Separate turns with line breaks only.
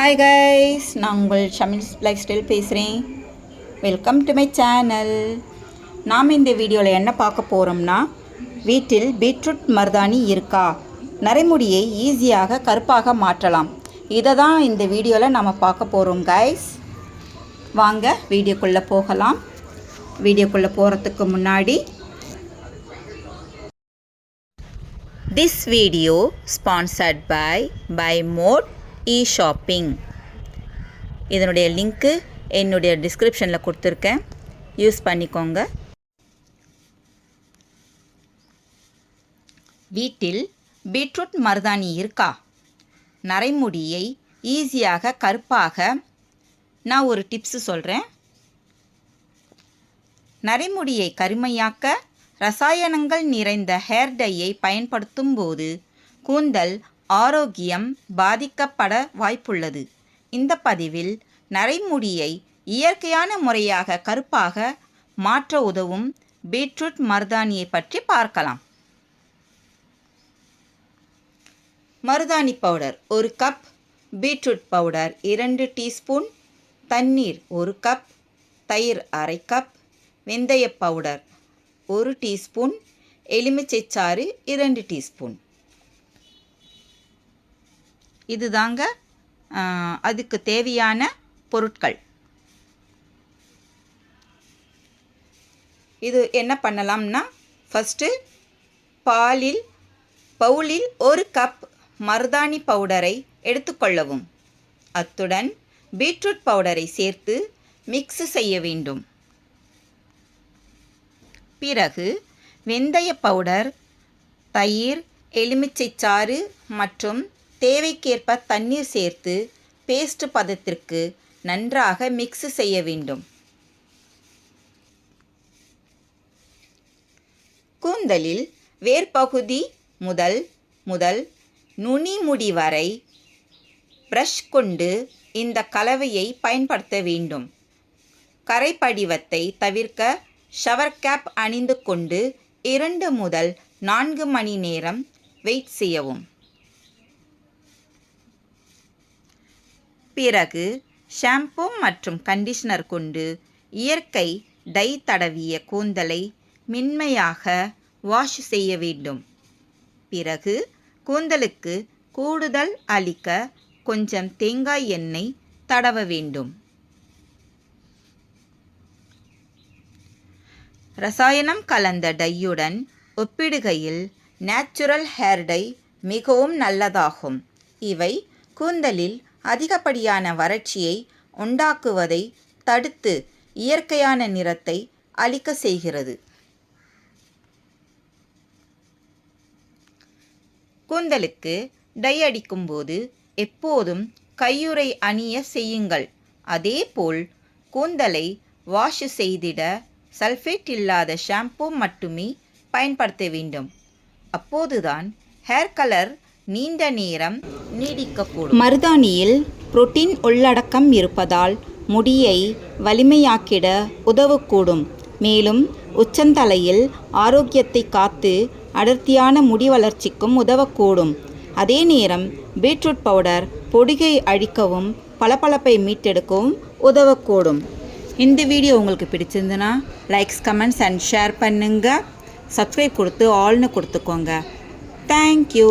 Hi guys நான் உங்கள் Shamil's lifestyle பேசுகிறேன் வெல்கம் டு மை சேனல் நாம் இந்த வீடியோவில் என்ன பார்க்க போகிறோம்னா வீட்டில் பீட்ரூட் மருதாணி இருக்கா? நரைமுடியை ஈஸியாக கருப்பாக மாற்றலாம். இதை தான் இந்த வீடியோவில் நம்ம பார்க்க போகிறோம் கைஸ் வாங்க வீடியோக்குள்ளே போகலாம். வீடியோக்குள்ளே போகிறதுக்கு முன்னாடி this video sponsored by by mode e shopping இதனுடைய லிங்க்கு என்னுடைய டிஸ்கிரிப்ஷனில் கொடுத்துருக்கேன். யூஸ் பண்ணிக்கோங்க. வீட்டில் பீட்ரூட் மருதாணி இருக்கா? நரைமுடியை ஈஸியாக கருப்பாக நான் ஒரு டிப்ஸு சொல்கிறேன் நரைமுடியை கருமையாக்க ரசாயனங்கள் நிறைந்த ஹேர் டையை பயன்படுத்தும் போது கூந்தல் ஆரோக்கியம் பாதிக்கப்பட வாய்ப்புள்ளது. இந்த பதிவில் நரைமுடியை இயற்கையான முறையாக கருப்பாக மாற்ற உதவும் பீட்ரூட் மருதாணியை பற்றி பார்க்கலாம். மருதாணி பவுடர் ஒரு கப் பீட்ரூட் பவுடர் இரண்டு டீஸ்பூன் தண்ணீர் ஒரு கப் தயிர் அரை கப் வெந்தய பவுடர் ஒரு டீஸ்பூன் எலுமிச்சைச்சாறு இரண்டு டீஸ்பூன். இதுதாங்க தாங்க அதுக்கு தேவையான பொருட்கள். இது என்ன பண்ணலாம்னா ஃபஸ்ட்டு பாலில் பவுலில் ஒரு கப் மருதாணி பவுடரை எடுத்துக்கொள்ளவும். அத்துடன் பீட்ரூட் பவுடரை சேர்த்து மிக்ஸ் செய்ய வேண்டும். பிறகு வெந்தய பவுடர் தயிர் எலுமிச்சை சாறு மற்றும் தேவைக்கேற்ப தண்ணீர் சேர்த்து பேஸ்ட் பதத்திற்கு நன்றாக மிக்ஸ் செய்ய வேண்டும். கூந்தலில் வேர்பகுதி முதல் முதல் நுனிமுடி வரை ப்ரஷ் கொண்டு இந்த கலவையை பயன்படுத்த வேண்டும். கரைப்படிவத்தை தவிர்க்க ஷவர் கேப் அணிந்து கொண்டு இரண்டு முதல் நான்கு மணி நேரம் வெயிட் செய்யவும். பிறகு ஷாம்பூ மற்றும் கண்டிஷனர் கொண்டு இயற்கை டை தடவிய கூந்தலை மென்மையாக வாஷ் செய்ய வேண்டும். பிறகு கூந்தலுக்கு கூடுதல் அளிக்க கொஞ்சம் தேங்காய் எண்ணெய் தடவ வேண்டும். ரசாயனம் கலந்த டையுடன் ஒப்பிடுகையில் நேச்சுரல் ஹேர் டை மிகவும் நல்லதாகும். இவை கூந்தலில் அதிகப்படியான வறட்சியை உண்டாக்குவதை தடுத்து இயற்கையான நிறத்தை அளிக்க செய்கிறது. கூந்தலுக்கு டை அடிக்கும்போது எப்போதும் கையுறை அணிய செய்யுங்கள். அதேபோல் கூந்தலை வாஷ் செய்திட சல்ஃபேட் இல்லாத ஷாம்பு மட்டுமே பயன்படுத்த வேண்டும். அப்போதுதான் ஹேர் கலர் நீண்ட நேரம் நீடிக்கக்கூடும். மருதாணியில் புரோட்டீன் உள்ளடக்கம் இருப்பதால் முடியை வலிமையாக்கிட உதவக்கூடும். மேலும் உச்சந்தலையில் ஆரோக்கியத்தை காத்து அடர்த்தியான முடி வளர்ச்சிக்கும் உதவக்கூடும். அதே நேரம் பீட்ரூட் பவுடர் பொடிகை அழிக்கவும் பளபளப்பை மீட்டெடுக்கவும் உதவக்கூடும். இந்த வீடியோ உங்களுக்கு பிடிச்சிருந்துன்னா லைக்ஸ் கமெண்ட்ஸ் அண்ட் ஷேர் பண்ணுங்கள் சப்ஸ்கிரைப் கொடுத்து ஆல்னு கொடுத்துக்கோங்க. Thank you